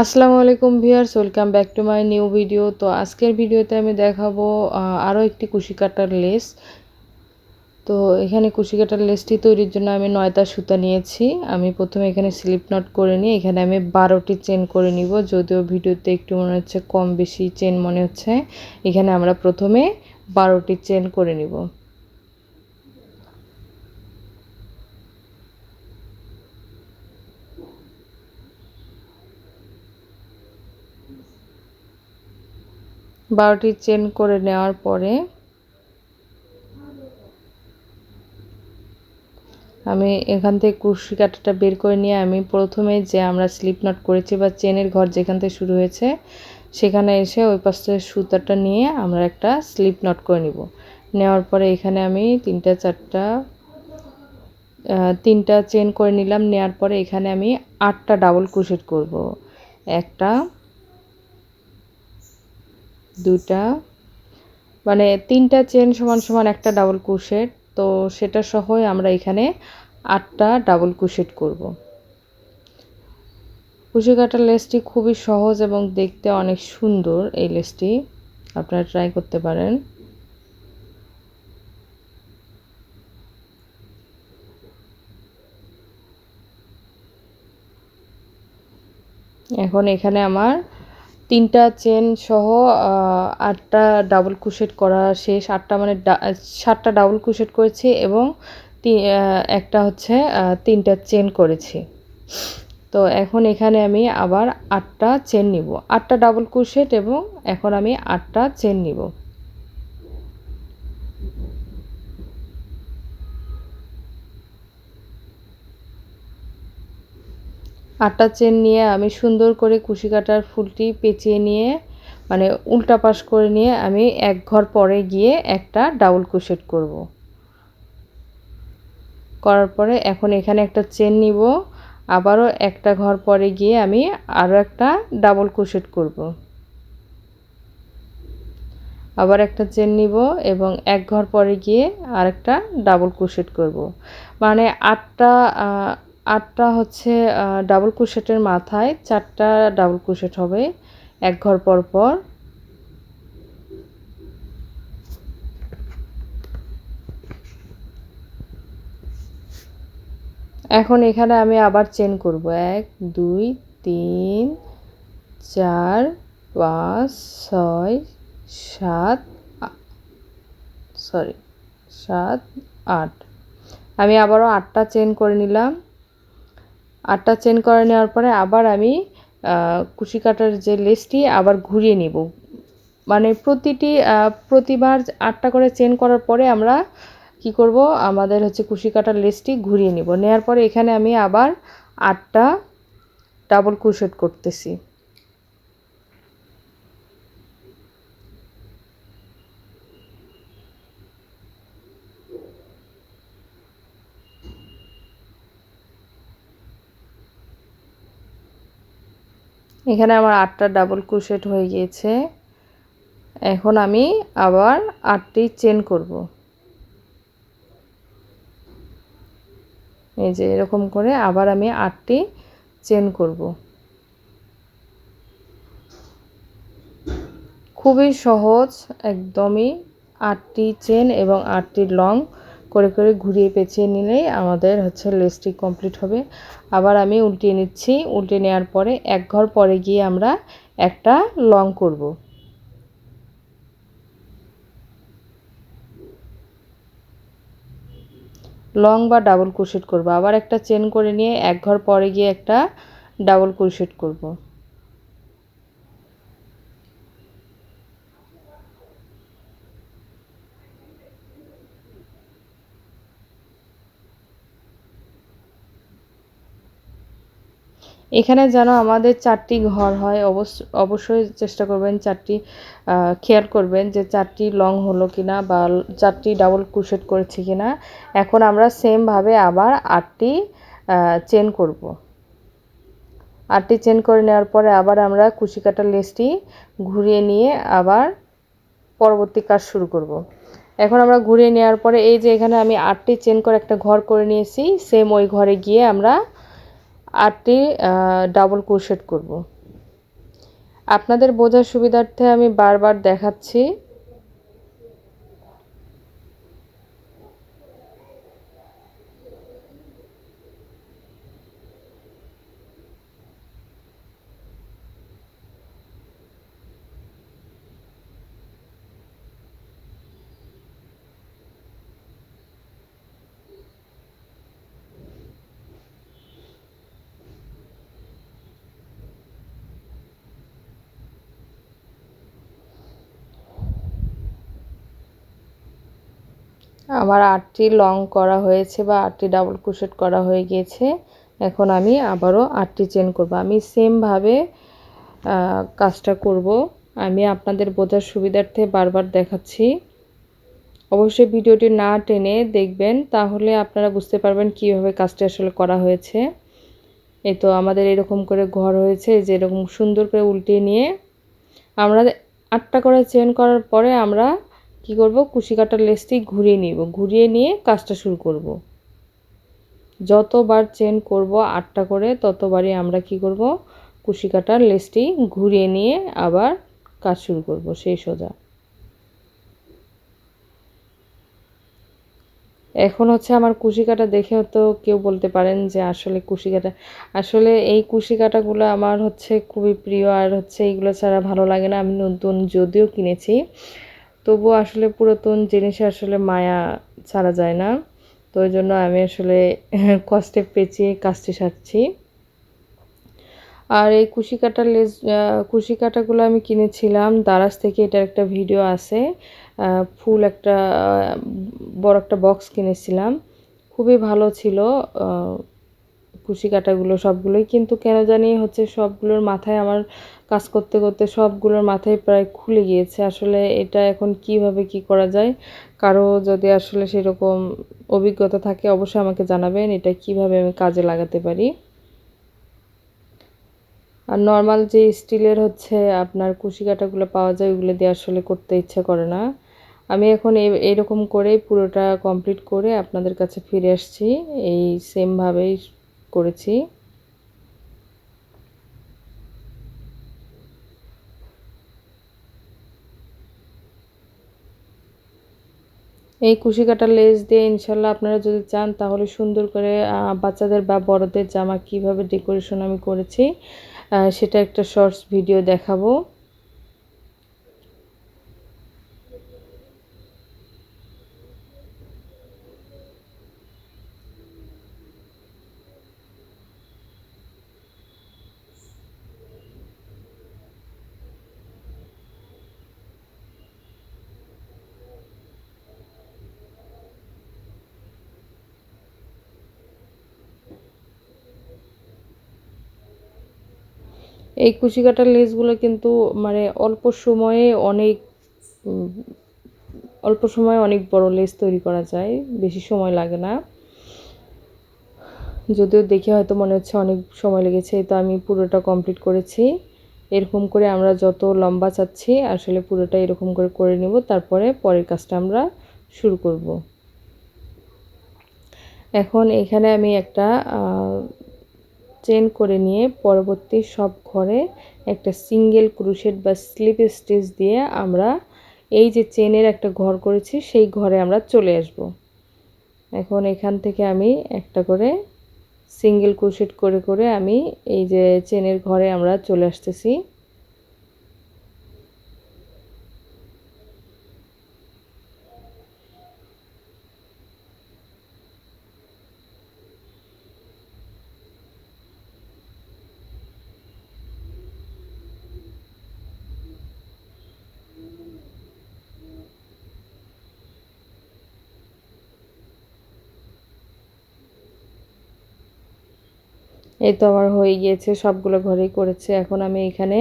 আসসালামু আলাইকুম viewers, welcome back to my new video. তো আজকের ভিডিওতে আমি দেখাবো আরও একটি কুশি কাটার লেস। তো এখানে কুশি কাটার লেসটি তৈরির জন্য আমি নয়তা সুতা নিয়েছি। আমি প্রথমে এখানে স্লিপ নট করে নিই, এখানে আমি বারোটি চেন করে নিব। যদিও ভিডিওতে একটু মনে হচ্ছে কম বেশি চেন মনে হচ্ছে, এখানে আমরা প্রথমে বারোটি চেন করে নিব। বারোটি চেন করে নেওয়ার পরে আমি এখান থেকে কুশি কাটাটা বের করে নিয়ে আমি প্রথমে যে আমরা স্লিপ নট করেছি বা চেনের ঘর যেখান থেকে শুরু হয়েছে, সেখানে এসে ওই পাশ থেকে সুতাটা নিয়ে আমরা একটা স্লিপ নট করে নিব। নেওয়ার পরে এখানে আমি তিনটা, চারটা তিনটা চেন করে নিলাম। নেওয়ার পরে এখানে আমি আটটা ডাবল কুশেট করব। একটা দুটা মানে তিনটা চেন সমান সমান একটা ডাবল কুশেট তো সেটা সহই আমরা এখানে আটটা ডাবল কুশেট করব। কুশি কাটার লেসটি খুবই সহজ এবং দেখতে অনেক সুন্দর এই লেসটি আপনারা ট্রাই করতে পারেন। এখন এখানে আমার তিনটা চেন সহ আটটা ডাবল কুশেট করা শেষ। আটটা মানে সাতটা ডাবল কুশেট করেছি এবং একটা হচ্ছে তিনটা চেন করেছি। তো এখন এখানে আমি আবার আটটা চেন নিব। আটটা ডাবল কুশেট এবং এখন আমি আটটা চেন নিব। আটটা চেন নিয়ে আমি সুন্দর করে কুশি কাটার ফুলটি পেঁচিয়ে নিয়ে মানে উল্টা পাশ করে নিয়ে আমি এক ঘর পরে গিয়ে একটা ডাবল কুশেট করব। করার পরে এখন এখানে একটা চেন নিব। আবারও একটা ঘর পরে গিয়ে আমি আরও একটা ডাবল কুশেট করব। আবার একটা চেন নিব এবং এক ঘর পরে গিয়ে আরেকটা ডাবল কুশেট করব। মানে আটটা আটটা হচ্ছে ডাবল কুশেটের মাথায় চারটা ডাবল কুশেট হবে, এক ঘর পর পর। এখন এখানে আমি আবার চেন করব, এক, দুই, তিন, চার, পাঁচ, ছয়, সাত সরি সাত, আট। আমি আবারও আটটা চেন করে নিলাম। আটটা চেন করে নেওয়ার পরে আবার আমি কুশি কাটার যে লেসটি আবার ঘুরিয়ে নিব। মানে প্রতিটি প্রতিবার আটটা করে চেন করার পরে আমরা কি করব, আমাদের হচ্ছে কুশি কাটার লেসটি ঘুরিয়ে নিব। নেওয়ার পরে এখানে আমি আবার আটটা ডাবল কুশেট করতেছি। এখানে আমার আটটা ডাবল ক্রোশেট হয়ে গিয়েছে। এখন আমি আবার আটটি চেন করব। এই যে এরকম করে আবার আমি আটটি চেন করব। খুবই সহজ, একদমই আটটি চেন এবং আটটি লং করে করে ঘুরিয়ে পেঁচিয়ে নিলেই আমাদের হচ্ছে লেসটি কমপ্লিট হবে। আবার আমি উল্টিয়ে নিচ্ছি। উল্টে নেওয়ার পরে এক ঘর পরে গিয়ে আমরা একটা লং করব। লং বা ডাবল ক্রোশেট করব। আবার একটা চেন করে নিয়ে এক ঘর পরে গিয়ে একটা ডাবল ক্রোশেট করব। এখানে যেন আমাদের চারটি ঘর হয়, অবশ্য, অবশ্যই চেষ্টা করবেন চারটি খেয়াল করবেন যে চারটি লং হলো কিনা বা চারটি ডাবল ক্রুশেট করেছি কিনা এখন আমরা সেমভাবে আবার আটটি চেন করব আটটি চেন করে নেওয়ার পরে আবার আমরা কুশি কাটার লেসটি ঘুরিয়ে নিয়ে আবার পরবর্তী কাজ শুরু করব। এখন আমরা ঘুরিয়ে নেওয়ার পরে এই যে এখানে আমি আটটি চেন করে একটা ঘর করে নিয়েছি, সেম ওই ঘরে গিয়ে আমরা আটটি ডাবল ক্রোশেট করব। আপনাদের বোঝার সুবিধার্থে আমি বারবার দেখাচ্ছি। আমার আটটি লং করা হয়েছে বা আটটি ডাবল ক্রোশেট করা হয়ে গিয়েছে এখন আমি আবারও আটটি চেন করব। আমি সেমভাবে কাজটা করব। আমি আপনাদের বোঝার সুবিধার্থে বারবার দেখাচ্ছি। অবশ্যই ভিডিওটি না টেনে দেখবেন, তাহলে আপনারা বুঝতে পারবেন কীভাবে কাজটা আসলে করা হয়েছে। এই তো আমাদের এরকম করে ঘর হয়েছে যে এরকম সুন্দর করে উল্টিয়ে নিয়ে আমরা আটটা করে চেন করার পরে আমরা কি করব? কুশি কাটার লেসটি ঘুরিয়ে নিব। ঘুরিয়ে নিয়ে কাজটা শুরু করব। যতবার চেন করব আটটা করে, ততবারই আমরা কি করব? কুশি কাটার লেসটি ঘুরিয়ে নিয়ে আবার কাজ শুরু করব, সেই সোজা। এখন হচ্ছে আমার কুশি কাটা দেখে তো কেউ বলতে পারেন যে আসলে কুশি কাটা, আসলে এই কুশি কাটাগুলো আমার হচ্ছে খুবই প্রিয় আর হচ্ছে এইগুলো ছাড়া ভালো লাগে না। আমি নতুন যদিও কিনেছি। তবু আসলে পুরাতন জিনিসে আসলে মায়া ছাড়া যায় না। তো ওই জন্য আমি আসলে কষ্টে পেঁচিয়ে কাজটি সারছি। আর এই কুশি কাটার লেস কুশি কাটাগুলো আমি কিনেছিলাম। দারাজ থেকে এটার একটা ভিডিও আছে। ফুল একটা বড় একটা বক্স কিনেছিলাম। খুবই ভালো ছিল কুশি কাটাগুলো সবগুলোই। কিন্তু কেন জানি হচ্ছে সবগুলোর মাথায় আমার কাজ করতে করতে সবগুলোর মাথায় প্রায় খুলে গিয়েছে। আসলে এটা এখন কীভাবে কি করা যায়? কারও যদি আসলে সেরকম অভিজ্ঞতা থাকে, অবশ্যই আমাকে জানাবেন এটা কীভাবে আমি কাজে লাগাতে পারি। আর নর্মাল যে স্টিলের হচ্ছে আপনার কুশি কাটাগুলো পাওয়া যায়, ওগুলো দিয়ে আসলে করতে ইচ্ছে করে না। আমি এখন এরকম করেই পুরোটা কমপ্লিট করে আপনাদের কাছে ফিরে আসছি। এই সেমভাবেই করেছি। এই কুশি কাটা লেস দিয়ে ইনশাল্লাহ আপনারা যদি চান, তাহলে সুন্দর করে বাচ্চাদের বা বড়দের জামা কীভাবে ডেকোরেশন আমি করেছি সেটা একটা শর্টস ভিডিও দেখাবো। এই কুচি কাটার লেসগুলো কিন্তু মানে অল্প সময়ে অনেক অল্প সময়ে অনেক বড় লেস তৈরি করা যায়, বেশি সময় লাগে না। যদিও দেখে হয়তো মনে হচ্ছে অনেক সময় লেগেছে, তো আমি পুরোটা কমপ্লিট করেছি। এরকম করে আমরা যত লম্বা চাচ্ছি, আসলে পুরোটা এরকম করে করে নেব, তারপরে পরের কাজটা আমরা শুরু করব। এখন এখানে আমি একটা চেন করে নিয়ে পরবর্তী সব ঘরে একটা সিঙ্গেল ক্রুশেট বা স্লিপ স্টিচ দিয়ে আমরা এই যে চেনের একটা ঘর করেছি, সেই ঘরে আমরা চলে আসব। এখন এখান থেকে আমি একটা করে সিঙ্গেল ক্রুশেট করে করে আমি এই যে চেনের ঘরে আমরা চলে আসতেছি। এই তো আমার হয়ে গিয়েছে, সবগুলো ঘরেই করেছে। এখন আমি এখানে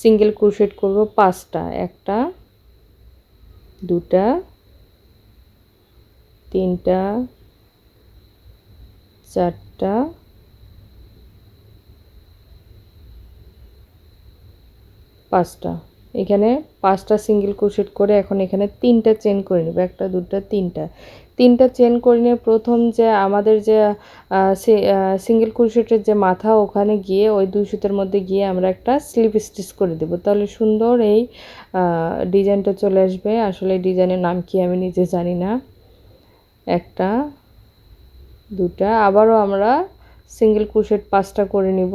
সিঙ্গেল ক্রুশেট করব পাঁচটা। একটা, দুটা, তিনটা, চারটা, পাঁচটা। এখানে পাঁচটা সিঙ্গেল ক্রোশেট করে এখন এখানে তিনটা চেন করে নেব। একটা, দুটো, তিনটা। তিনটা চেন করে নিয়ে প্রথম যে আমাদের যে সিঙ্গেল ক্রোশেটের যে মাথা, ওখানে গিয়ে ওই দুই সুতের মধ্যে গিয়ে আমরা একটা স্লিপ স্টিচ করে দেব। তাহলে সুন্দর এই ডিজাইনটা চলে আসবে। আসলে ডিজাইনের নাম কি আমি নিজে জানি না। একটা, দুটা, আবারও আমরা সিঙ্গেল ক্রোশেট পাঁচটা করে নিব।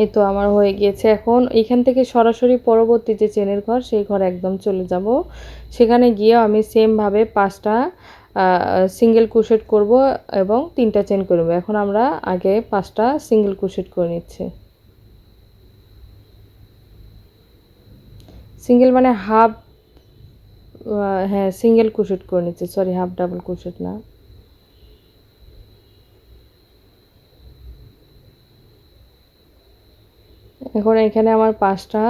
এই তো আমার হয়ে গিয়েছে। এখন এখান থেকে সরাসরি পরবর্তী যে চেনের ঘর, সেই ঘর একদম চলে যাব। সেখানে গিয়ে আমি সেমভাবে পাঁচটা সিঙ্গেল কুশেট করব এবং তিনটা চেন করব এখন আমরা আগে পাঁচটা সিঙ্গেল কুশেট করে নিচ্ছি। সিঙ্গেল মানে হাফ হ্যাঁ সিঙ্গেল কুশেট করে নিচ্ছি। সরি হাফ ডাবল কুশেট না। এখন এখানে আমার পাঁচটা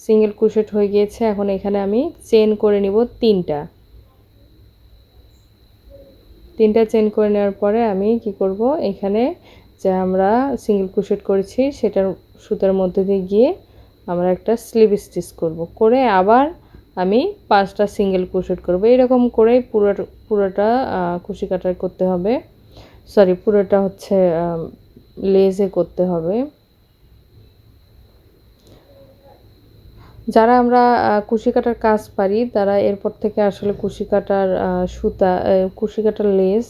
সিঙ্গেল ক্রুশেট হয়ে গিয়েছে। এখন এখানে আমি চেন করে নিব তিনটা। তিনটা চেন করে নেওয়ার পরে আমি কি করব? এখানে যে আমরা সিঙ্গেল ক্রুশেট করেছি, সেটার সুতার মধ্যে দিয়ে গিয়ে আমরা একটা স্লিভ স্টিচ করব। করে আবার আমি পাঁচটা সিঙ্গেল ক্রুশেট করব। এরকম করেই পুরো, পুরোটা কুশি কাটার করতে হবে। সরি পুরোটা হচ্ছে লেজে করতে হবে। যারা আমরা কুশি কাটার কাজ পারি, তারা এরপর থেকে আসলে কুশি কাটার সুতা কুশি কাটার লেস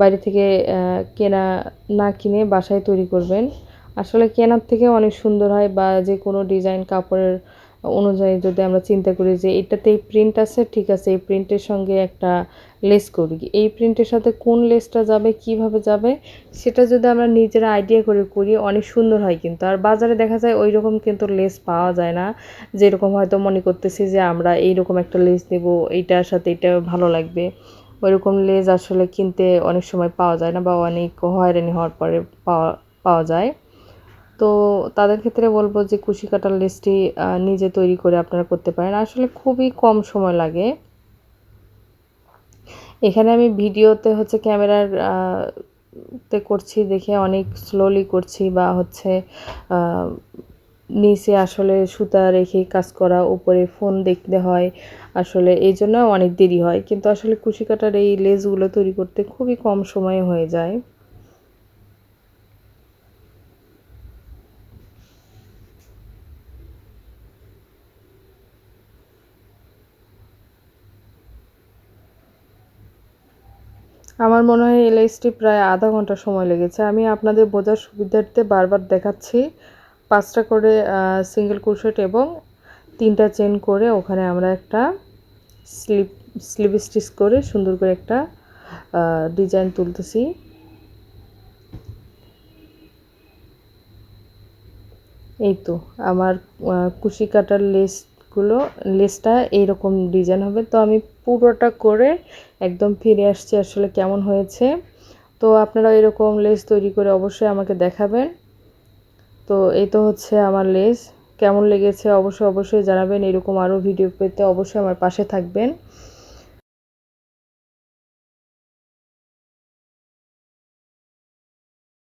বাইরে থেকে কেনা না কিনে বাসায় তৈরি করবেন। আসলে কেনার থেকে অনেক সুন্দর হয় বা যে কোনো ডিজাইন কাপড়ের অনুযায়ী যদি আমরা চিন্তা করি যে এটাতে এই প্রিন্ট আছে, ঠিক আছে, এই প্রিন্টের সঙ্গে একটা লেস করি। এই প্রিন্টের সাথে কোন লেসটা যাবে, কীভাবে যাবে, সেটা যদি আমরা নিজেরা আইডিয়া করে করি, অনেক সুন্দর হয় কিন্তু। আর বাজারে দেখা যায় ওই রকম কিন্তু লেস পাওয়া যায় না। যেরকম হয়তো মনে করতেছি যে আমরা এইরকম একটা লেস দেব এইটার সাথে এটা ভালো লাগবে। ওইরকম লেস আসলে কিনতে অনেক সময় পাওয়া যায় না বা অনেক হয়রানি হওয়ার পরে পাওয়া পাওয়া যায়। তো তাদের ক্ষেত্রে বলব যে কুশি কাটার লেসটি নিজে তৈরি করে আপনারা করতে পারেন। আসলে খুবই কম সময় লাগে। এখানে আমি ভিডিওতে হচ্ছে ক্যামেরার তে করছি, দেখে অনেক স্লোলি করছি বা হচ্ছে নিচে আসলে সুতা রেখে কাজ করা, উপরে ফোন দেখতে হয়। আসলে এই জন্য অনেক দেরি হয়। কিন্তু আসলে কুশি কাটার এই লেসগুলো তৈরি করতে খুবই কম সময়ে হয়ে যায়। আমার মনে হয় এলআইসটি প্রায় আধা ঘণ্টা সময় লেগেছে। আমি আপনাদের বোঝার সুবিধার্থে বারবার দেখাচ্ছি। পাঁচটা করে সিঙ্গেল কুশট এবং তিনটা চেন করে ওখানে আমরা একটা স্লিপ স্লিপ স্টিচ করে সুন্দর করে একটা ডিজাইন তুলতেছি। এই তো, আমার কুশি কাটার লেস গুলো লেসটা এইরকম ডিজাইন হবে। তো আমি পুরোটা করে একদম ফিরে আসছি আসলে কেমন হয়েছে। তো আপনারা এরকম লেস তৈরি করে অবশ্যই আমাকে দেখাবেন। তো এই তো হচ্ছে আমার লেস কেমন লেগেছে? অবশ্যই অবশ্যই জানাবেন। এরকম আরও ভিডিও পেতে অবশ্যই আমার পাশে থাকবেন।